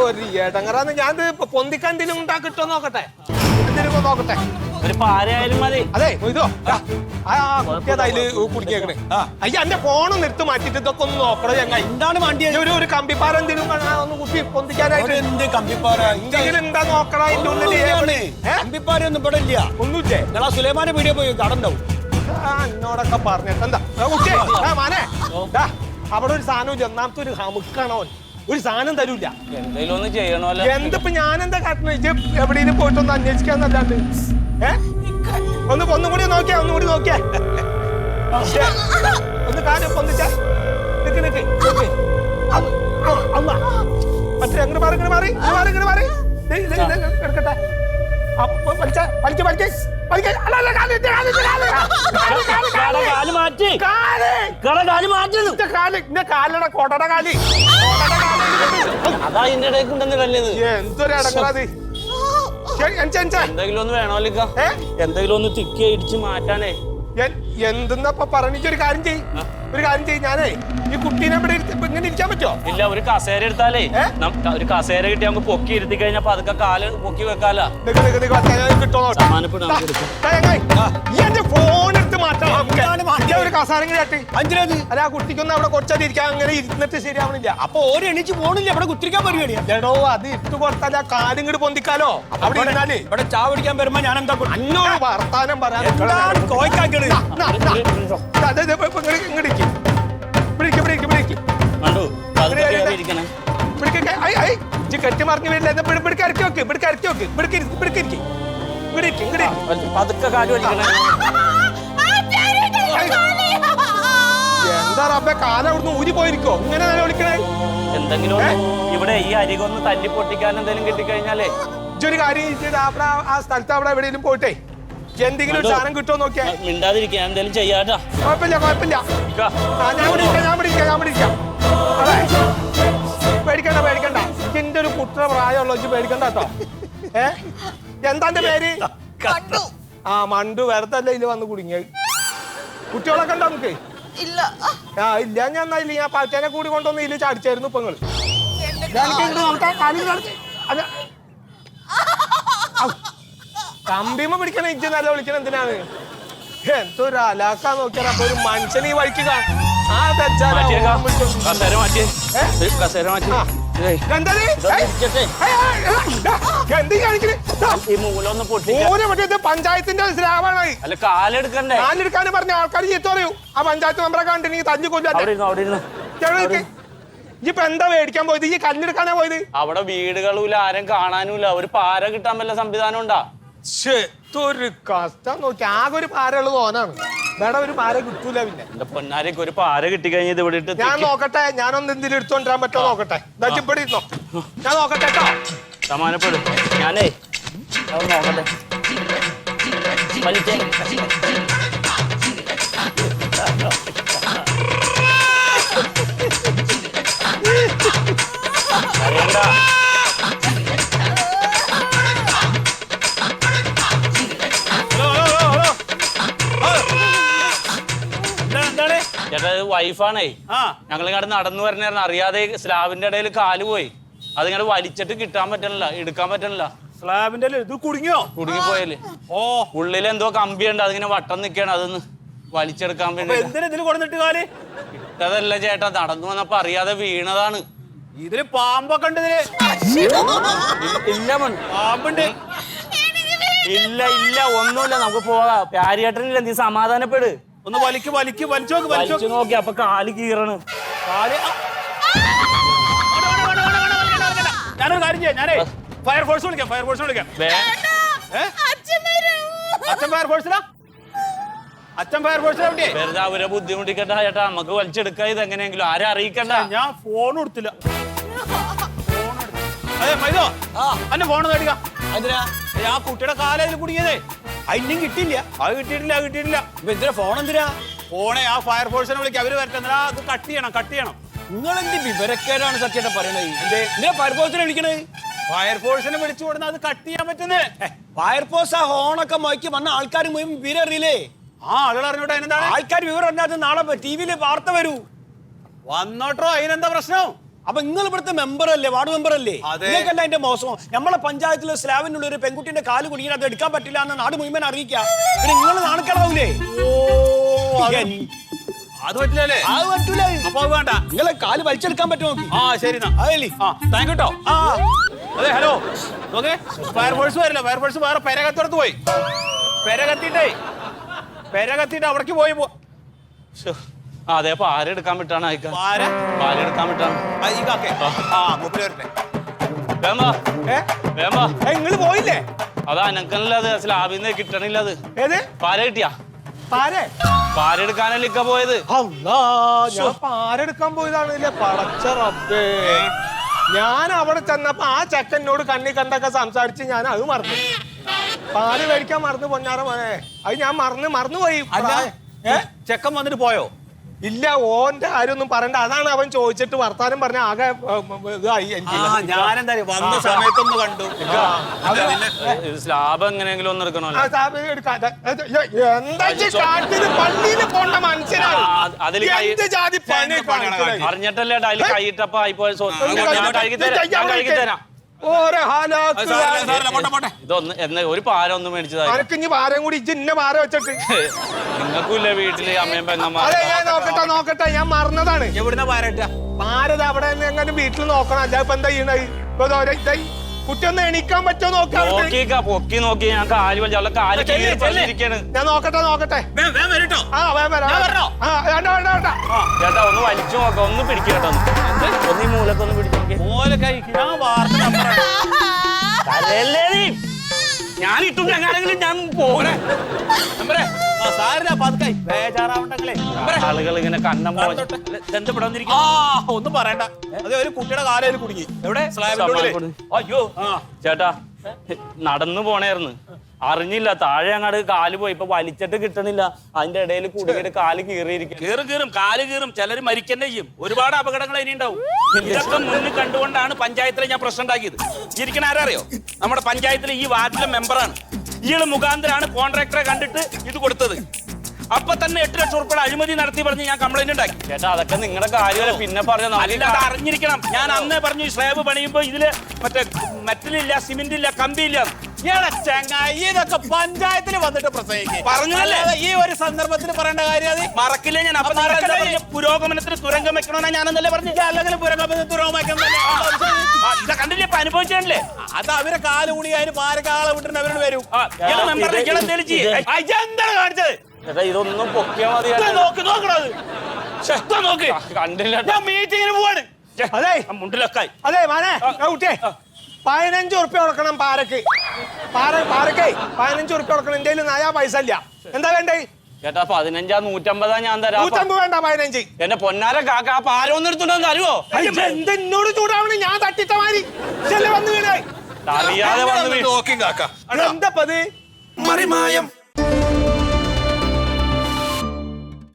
ഒരു എടങ്ങറാന്ന്. ഞാൻ ഇത് പൊന്തിക്കാൻ എന്തെങ്കിലും ഉണ്ടാ കിട്ടുമോ നോക്കട്ടെ. എന്തെങ്കിലും നോക്കട്ടെ. ഒരു പാരയായാലും മതി. അതെ ഇതോ ആ കുട്ടിയതായിൽ കുടുങ്ങിയേക്കണേ അയ്യ എന്റെ ഫോണൊന്ന് എടുത്ത് മാറ്റിട്ട് ഇതൊക്കെ ഒന്ന് നോക്കണം ഞങ്ങൾ എന്താണ് വണ്ടി ഒരു ഒരു കമ്പിപ്പാറ എന്തെങ്കിലും ഒന്ന് കുത്തി പൊന്തിക്കാനായിട്ട്. എന്ത് കമ്പിപ്പാറ എന്തെങ്കിലും എന്താ നോക്കണം അതിന്റെ ഉള്ളിൽ ഏ? കമ്പിപ്പാറ ഒന്നും ഇവിടെ ഇല്ല. ഒന്നുമില്ലേ? നിങ്ങളാ സുലൈമാന്റെ വീഡിയോ പോയി കടണ്ടാവും എന്നോടൊക്കെ പറഞ്ഞിട്ട് എന്താ? ആ, കുട്ടിയെ, മാനെ. അവിടെ ഒരു സാധനം ഒന്നാമത്തെ ഒരു ഹമുക്കാണോ ഒരു സാധനം തരൂല. എന്തെങ്കിലും ഒന്ന് ചെയ്യണമല്ലോ. എന്തിപ്പോ ഞാനെന്താ കാരണം എവിടെയെങ്കിലും എവിടെയും പോയിട്ടൊന്ന് അന്വേഷിക്കാന്നല്ലാണ്ട് ഏ? ഒന്ന് ഒന്നും കൂടി നോക്കിയാ ഒന്നും കൂടി നോക്കിയാ. ഒന്ന് കാര്യം ഒന്നിച്ചാ നിക്ക് നിക്ക് നിക്ക്. അമ്മ, ആ, അമ്മ മറ്റേ അങ്ങോട്ട് മാറി ഇങ്ങോട്ട് മാറി ഇങ്ങോട്ട് മാറി. ഇങ്ങോട്ട് അപ്പൊ വലിക്ക വലിക്ക വലിക്ക അല്ല അല്ല കാൽ ഇന്റെ കാൽ ഇന്റെ കാൽ. കാൽ കാൽ കാല. കാൽ മാറ്റി. കാൽ. കാല കാൽ മാറ്റുന്നു ഇന്റെ കാൽ ഇന്റെ കാലട കൊടട കാൽ. കൊടട കാൽ. അതാ അതിന്റെ ഇടയ്ക്ക് ഉണ്ടെന്നില്ലല്ലേ ഇത്. എന്തൊരു അടങ്ങറാത് എന്തെങ്കിലും ഒന്ന് വേണമല്ലോ ഏ? എന്തെങ്കിലും ഒന്ന് തിക്കി ഇടിച്ച് മാറ്റാനേ. എന്തെന്നപ്പൊ പറഞ്ഞിട്ടൊരു കാര്യം ചെയ് ഒരു കാര്യം ചെയ്യും ഞാനേ ഈ കുട്ടീനെ ഇവിടെ ഇങ്ങനെ ഇരിക്കാൻ പറ്റുമോ ഇല്ല ഒരു കസേര എടുത്താലേ ഏ? നം- ഒരു കസേര കിട്ടി നമുക്ക് പൊക്കി ഇരുത്തി കഴിഞ്ഞപ്പോ അതൊക്കെ കാൽ പൊക്കി വെക്കാല കിട്ടോ. ഈ എന്റെ ഫോൺ മാറ്റാം? ഒരു കസാരം കേട്ട് അഞ്ചിനത് അല്ല ആ കുട്ടിക്കൊന്നും അവിടെ കുറച്ചത് അങ്ങനെ ഇരുന്നിട്ട് ശരിയാവണില്ല. അപ്പൊ ഓര് എണീച്ച് പോണില്ല ഇവിടെ കുത്തിരിക്കാൻ പരിപാടിയാണോ അത് ഇട്ട് കൊടുത്താൽ ആ കാലും ഇങ്ങോട്ട് പൊന്തിക്കാലോ? അവിടെ ഇരുന്നാലേ. ഇവിടെ ചാ പിടിക്കാൻ വരുമ്പോ ഞാൻ എന്താ അന്നോട് വർത്താനം പറയാൻ കോയ്ക്കാക്കണ് ഇങ്ങോട്ട് ഇരിക്ക്. ഇവിടെ ഇരിക്ക്, ഇവിടെ ഇരിക്ക്, ഇവിടെ ഇരിക്ക്. കണ്ടു പതുക്കെ ഇവിടെ കയറി ഇരിക്കണേ ഇവിടേക്ക് ഐ, ഐ, ഇജ്ജ് കെട്ടി മറിഞ്ഞു വരില്ല. ഇവിടേക്ക് ഇറക്കി വെക്ക് ഇവിടേക്ക് ഇറക്കി വെക്ക്. ഇരിക്ക്, ഇവിടേക്ക് ഇരിക്ക്. ഇവിടെ ഇരിക്ക്, ഇവിടെ. പതുക്കെ കാൽ വലിക്കണേ. എന്താ റബ്ബെ കാല അവിടുന്ന് ഊരി പോയിരിക്കോ? ഇങ്ങനെ വിളിക്കണേ. എന്തെങ്കിലും ഇവിടെ ഈ അരികൊന്ന് തല്ലി പൊട്ടിക്കാൻ എന്തെങ്കിലും കിട്ടിക്കഴിഞ്ഞാലേ. ഇജ്ജൊരു കാര്യം അവിടെ ആ- സ്ഥലത്ത് അവിടെ എവിടെയെങ്കിലും പോയിട്ടേ. എന്തെങ്കിലും ഒരു സാധനം കിട്ടുമോ നോക്കിയാ? മിണ്ടാതിരിക്കാൻ എന്തെങ്കിലും ചെയ്യാട്ടാ. കുഴപ്പമില്ല കുഴപ്പമില്ല. ഞാൻ ഇവിടെ ഞാൻ ഇരിക്കാം ഞാൻ ഇരിക്കാം. അതെ. പേടിക്കണ്ട പേടിക്കണ്ട. എന്റെ ഒരു കുട്ടിയുടെ പ്രായമുള്ള വെച്ച് പേടിക്കണ്ട കേട്ടോ. ഏ? എന്താ പേര്? ആ മണ്ടു വെറുതെ അല്ല ഇതിൽ വന്ന് കുടുങ്ങിയത്? കുട്ടികളൊക്കെ ഉണ്ടോ നമുക്ക്? ഇല്ല. ആ ഇല്ല. ഞാൻ എന്നാ ഇല്ല ഞാൻ പാറ്റേനെ കൂടി കൊണ്ടുവന്ന് ഇതിൽ ചാടിച്ചായിരുന്നു ഇപ്പൊ നിങ്ങൾ. കമ്പിമ പിടിക്കണ ഇജ്ജ് നല്ല വിളിക്കണ എന്തിനാണ്? എന്തൊരു അലാക്കാ നോക്കിയാൽ അപ്പൊ ഒരു മനുഷ്യൻ ഈ വഴിക്ക് കാ- ആ. കസേര ഏ? ഇത് കസേര മാറ്റി പഞ്ചായത്തിന്റെ സ്ലാബാണ്. അല്ല കാലെടുക്കണ്ടേ? കാലെടുക്കാനും പറഞ്ഞ ആൾക്കാർ ചീത്ത പറയൂ. ആ പഞ്ചായത്ത് മെമ്പറെ കണ്ടിട്ട് തഞ്ഞു അവിടെ കൊല്ലാ ഇരുന്നു അവിടെ ഇരുന്നു. ഇപ്പൊ എന്താ മേടിക്കാൻ പോയത്? ഈ കല്ലെടുക്കാനാ പോയത്? അവിടെ വീടുകളും ആരും കാണാനുമില്ല ഒരു പാര കിട്ടാൻ വല്ല സംവിധാനം ഉണ്ടാ? ഒരു കഷ്ടം നോക്കി. ആകെ ഒരു പാരയുള്ളത് ഓനാണ് വേറെ ഒരു പാര കിട്ടൂല പിന്നെ. എന്റെ പൊന്നാരേക്ക് ഒരു പാര കിട്ടിക്കഴിഞ്ഞത് ഇവിടെ ഇട്ട് ഞാൻ. നോക്കട്ടെ ഞാനൊന്ന് എന്തിനും എടുത്തോണ്ടിരാൻ പറ്റുമോ നോക്കട്ടെ. ഇവിടെ ഇരുന്നോ. ഞാൻ നോക്കട്ടെ കേട്ടോ. സമാനപ്പെടും. ഞാനേ നോക്കട്ടെ. വലിച്ചേ വൈഫാണേ ഇങ്ങോട്ട് നടന്നു വരണായിരുന്നു അറിയാതെ സ്ലാബിന്റെ ഇടയിൽ കാൽ പോയി. അതിങ്ങനെ വലിച്ചിട്ട് കിട്ടാൻ പറ്റണില്ല എടുക്കാൻ പറ്റണില്ല. സ്ലാബിന്റെ ഇത് കുടുങ്ങിയോ? കുടുങ്ങിപ്പോയല്ലേ. ഓ. ഉള്ളിൽ എന്തോ കമ്പിയുണ്ട് അതിങ്ങനെ വട്ടം നിൽക്കുകയാണ് അതൊന്ന് വലിച്ചെടുക്കാൻ വേണ്ടി എന്തിനാ കൊടുത്തിട്ട് കാൽ? ഇട്ടതല്ല ചേട്ടാ നടന്നു വന്നപ്പോ അറിയാതെ വീണതാണ്. ഇതിൽ പാമ്പൊക്കെ ഉണ്ട് ഇതിൽ. ഇല്ല മൺ പാമ്പുണ്ട്. ഇല്ല ഇല്ല ഒന്നുമില്ല നമുക്ക് പോകാം. പ്യാരിയേട്ടനില്ല നീ സമാധാനപ്പെട്. ഒന്ന് വലിക്ക് വലിക്ക് വലിച്ചു നോക്ക് വലിച്ചു നോക്കി അപ്പൊ കാൽ കീറണ്. കാൽ ആ. ഓട, ഓട, ഓട, വേണ്ട. ഞാനൊരു കാര്യം ചെയ്യാം ഞാനേ ഫയർഫോഴ്സ് വിളിക്കാം ഫയർഫോഴ്സ് വിളിക്കാം. വേ. ഏ? അച്ഛൻ ഫയർഫോഴ്സിലാ അച്ഛൻ ഫയർഫോഴ്സിലാ വെറുതെ അവരെ ബുദ്ധിമുട്ടിക്കണ്ട ചേട്ടാ നമുക്ക് വലിച്ചെടുക്കാ ഇത് എങ്ങനെയെങ്കിലും ആരും അറിയിക്കണ്ട. ഞാൻ ഫോൺ കൊടുത്തില്ല. അതെ മൈദോ അന്നെ ഫോൺ മേടിക്കാം അതിനാ ആ കുട്ടിയുടെ കാലയിൽ കുടുങ്ങിയതേ. അതിനും കിട്ടില്ല അത് കിട്ടിയിട്ടില്ല അത് കിട്ടിയിട്ടില്ല. ഇപ്പൊ എന്തിനാ ഫോൺ എന്തിനാ? ഫോണെ ആ ഫയർഫോഴ്സിനെ വിളിക്കുക അവർ വരട്ടെ. അത് കട്ട് ചെയ്യണം കട്ട് ചെയ്യണം. നിങ്ങൾ എന്ത് വിവരക്കേടാണ് സത്യേട്ട പറയണത്? എന്തിനാ ഫയർഫോഴ്സിനെ വിളിക്കണത്? ഫയർഫോഴ്സിനെ വിളിച്ചു കൊടുത്താൽ അത് കട്ട് ചെയ്യാൻ പറ്റുന്നേ. ഫയർഫോഴ്സ് ആ ഹോണൊക്കെ മുഴക്കി വന്ന ആൾക്കാർ മുഴുവൻ വിവരം അറിയില്ലേ? ആ ആളുകൾ അറിഞ്ഞോട്ടെ അതിനെന്താ ആൾക്കാർ വിവരം അറിഞ്ഞാൽ നാളെ ടി വിയിൽ വാർത്ത വരൂ. വന്നോട്ടോ അതിനെന്താ പ്രശ്നം? അപ്പൊ നിങ്ങൾ ഇവിടുത്തെ മെമ്പർ അല്ലേ? വാർഡ് മെമ്പർ അല്ലേ. നിങ്ങൾക്കല്ല അതിന്റെ മോശം. നമ്മളെ പഞ്ചായത്തിലെ സ്ലാബിനുള്ള ഒരു പെൺകുട്ടിന്റെ കാൽ കുടുങ്ങിയിട്ട് അത് എടുക്കാൻ പറ്റില്ല എന്ന് നാട് മുഴുവൻ അറിയിക്കാം പിന്നെ നിങ്ങൾ നാണക്കേടാവൂലേ? അത് പറ്റില്ലല്ലേ? അത് പറ്റൂല. അപ്പൊ വേണ്ട. നിങ്ങളെ കാൽ വലിച്ചെടുക്കാൻ പറ്റുമോ ആ ശരി താങ്ക് കേട്ടോ ആ അതെ ഹലോ. ഓക്കെ ഫയർഫോഴ്സ് വരില്ല. ഫയർഫോഴ്സ് വേറെ പെരകത്തോടത്ത് പോയി. പെരകത്തിട്ടേ. പെരകത്തിട്ട് അവിടേക്ക് പോയി പോ- അതെ വിട്ടാണ് അയക്ക ആരാ? പാലെടുക്കാൻ വിട്ടാണ്? ആ, ഈ കാക്കേ ആ. മൂപ്പര് വരട്ടെ വേം വാ. ഏ? വേം വാ. നിങ്ങൾ പോയില്ലേ? അതാ അനക്കല്ല അത്? സ്ലാബിൽ നിന്ന് കിട്ടണില്ല അത്. ഏത്? പാര കിട്ടിയാ? പാര? പാലെടുക്കാനല്ലേ ഇക്ക പോയത്? ഞാൻ പാരെടുക്കാൻ പോയതാണല്ലേ? പടച്ച റബ്ബേ. ഞാൻ അവിടെ ചെന്നപ്പോ ആ ചെക്കനോട് കണ്ണി കണ്ടൊക്കെ സംസാരിച്ച് ഞാൻ അത് മറന്നു. പാൽ മേടിക്കാൻ മറന്നു പൊന്നാറ മോനെ. അത് ഞാൻ മറന്ന് മറന്നുപോയി. ചെക്കൻ വന്നിട്ട് പോയോ? ഇല്ല ഓന്റെ കാര്യമൊന്നും പറയണ്ട. അതാണ് അവൻ ചോദിച്ചിട്ട് വർത്താനം പറഞ്ഞ ആകെ ഇതായി എനിക്ക്. വന്ന സമയത്തൊന്ന് കണ്ടു. സ്ലാബ് എങ്ങനെയെങ്കിലും ഒന്ന് എടുക്കണമല്ലോ. പള്ളിയിൽ പോണ്ട മനുഷ്യനാണ്? അറിഞ്ഞിട്ടല്ലേ അതിൽ കൈയിട്ടപ്പോ ആയിപ്പോയ തരാം ഇതൊന്ന് എന്ന് ഒരു പാര ഒന്ന് മേടിച്ചതായി അനക്ക് ഇനി ഭാരം കൂടി ഇജ്ജ് ഇന്ന ഭാരം വെച്ചിട്ട്? നിങ്ങൾക്കില്ല വീട്ടിൽ അമ്മയും അതെ ഞാൻ നോക്കട്ടെ നോക്കട്ടെ ഞാൻ മറന്നതാണ്. എവിടുന്ന പാരട്ട ഭാരത് അവിടെ എങ്ങനെ വീട്ടിൽ നോക്കണം അല്ല ഇപ്പൊ എന്താ ചെയ്യണത്? ഇപ്പൊ ഇതായി. കുട്ടി ഒന്ന് എണീക്കാൻ പറ്റുമോ നോക്കാം നോക്കിക്ക പൊക്കി നോക്കി ഞാൻ കാൽ വലിയ അവളുടെ കാൽ കീറി. ഞാൻ നോക്കട്ടെ നോക്കട്ടെ. വരട്ടോ ആ വേഗം വരാം? ആ വേണ്ട വേണ്ട വേണ്ട. ചേട്ടാ ഒന്ന് വലിച്ചു നോക്ക ഒന്ന് പിടിക്കട്ടോ ഒന്ന്. ഒന്ന് ഈ മൂലക്കൊന്ന് പിടിച്ചു കൈ ഞാൻ വാർത്ത ഞാൻ ഇട്ടും എങ്ങാനെങ്കിലും ഞാൻ പോകണേ ആളുകൾ ഇങ്ങനെ കണ്ണം ഒന്നും പറയണ്ട. അതെ ഒരു കുട്ടിയുടെ കാലയിൽ കുടുങ്ങി. എവിടെ? അയ്യോ. ചേട്ടാ നടന്നു പോണേർന്ന്. അറിഞ്ഞില്ല താഴെ അങ്ങാട് കാൽ പോയി. ഇപ്പൊ വലിച്ചിട്ട് കിട്ടണില്ല. അതിന്റെ ഇടയിൽ കുടുങ്ങിട്ട് കാൽ കീറിയിരിക്കും കീറും കീറും. കാൽ കീറും. ചിലർ മരിക്കന്നെ ചെയ്യും. ഒരുപാട് അപകടങ്ങൾ ഇനി ഉണ്ടാവും. ഇതൊക്കെ മുന്നിൽ കണ്ടുകൊണ്ടാണ് പഞ്ചായത്തിലെ ഞാൻ പ്രശ്നം ഉണ്ടാക്കിയത്. ഇരിക്കണ ആരറിയോ? നമ്മുടെ പഞ്ചായത്തിലെ ഈ വാർഡിലെ മെമ്പറാണ് ഇയാൾ മുഖാന്തരാണ് കോൺട്രാക്ടറെ കണ്ടിട്ട് ഇത് കൊടുത്തത്. അപ്പൊ തന്നെ എട്ട് ലക്ഷം ഉറപ്പ് അഴിമതി നടത്തി പറഞ്ഞ് ഞാൻ കംപ്ലൈന്റ് ഉണ്ടാക്കി. ചേട്ടാ അതൊക്കെ നിങ്ങളുടെ കാര്യമല്ല? പിന്നെ പറഞ്ഞു അല്ല അത് അറിഞ്ഞിരിക്കണം ഞാൻ അന്നേ പറഞ്ഞു ഈ സ്ലാബ് പണിയുമ്പോ ഇതിൽ മറ്റേ മെറ്റലില്ല സിമെന്റ് ഇല്ല കമ്പി ഇല്ല ചങ്ങായി. ഇതൊക്കെ പഞ്ചായത്തിൽ വന്നിട്ട് പ്രസംഗിക്കും. പറഞ്ഞതല്ലേ? ഈ ഒരു സന്ദർഭത്തിൽ പറയേണ്ട കാര്യം അത് മറക്കില്ലേ ഞാൻ? അപ്പൊ അപ്പൊ നിങ്ങൾ എന്താ മറക്കല്ലേ? പറഞ്ഞത്? പുരോഗമനത്തിന് തുരങ്കം വെക്കണമെന്നാ ഞാനെന്നല്ലേ പറഞ്ഞു? അല്ലെങ്കിൽ പുരകമ്പത്തിന് തുറവുമാക്കുന്നല്ലേ ഇത് കണ്ടില്ലേ? ഇപ്പൊ അനുഭവിച്ചല്ലേ അത് അവരെ കാൽ കൂടി അതിന് പാരക്കാളെ വിട്ടിട്ട് അവരോട് വരും. ഇയാൾ എന്തേലും ചെയ്യേ. ആ, കാണിച്ചത്? ചേട്ടാ ഇതൊന്നും പൊക്കിയാ മതി. ഇത്. നോക്ക് ശ്ശെ, ഇതാ നോക്ക്. കണ്ടില്ല. ഞാൻ മീറ്റിങ്ങിന് പോവാണ്. അതെ. മുണ്ടിലൊക്കെ മുണ്ടിലൊക്കായി അതെ മാനേ ആ കുട്ടിയെ പതിനഞ്ച് ഉറുപ്പ്യ കൊടുക്കണം പാരക്ക്. പാര പാരക്കേ പതിനഞ്ച് ഉറുപ്പ് കൊടുക്കണം. എന്റെ കയ്യിൽ നയാ പൈസ ഇല്ല. എന്താ വേണ്ടേ? ചേട്ടാ പതിനഞ്ചാ നൂറ്റമ്പതാ ഞാൻ തരാം. നൂറ്റമ്പത് വേണ്ട പതിനഞ്ച്. എന്റെ പൊന്നാര കാക്ക ആ പാരൊന്നും എടുത്തുണ്ടോ തരുവോ? എന്ത് എന്നോട് ചൂടാവണേ? ഞാൻ തട്ടിത്ത മാതിരി വന്ന് വീണേ? അറിയാതെ വന്ന് നോക്കി കാക്ക. എന്താ പത് മറിമായം.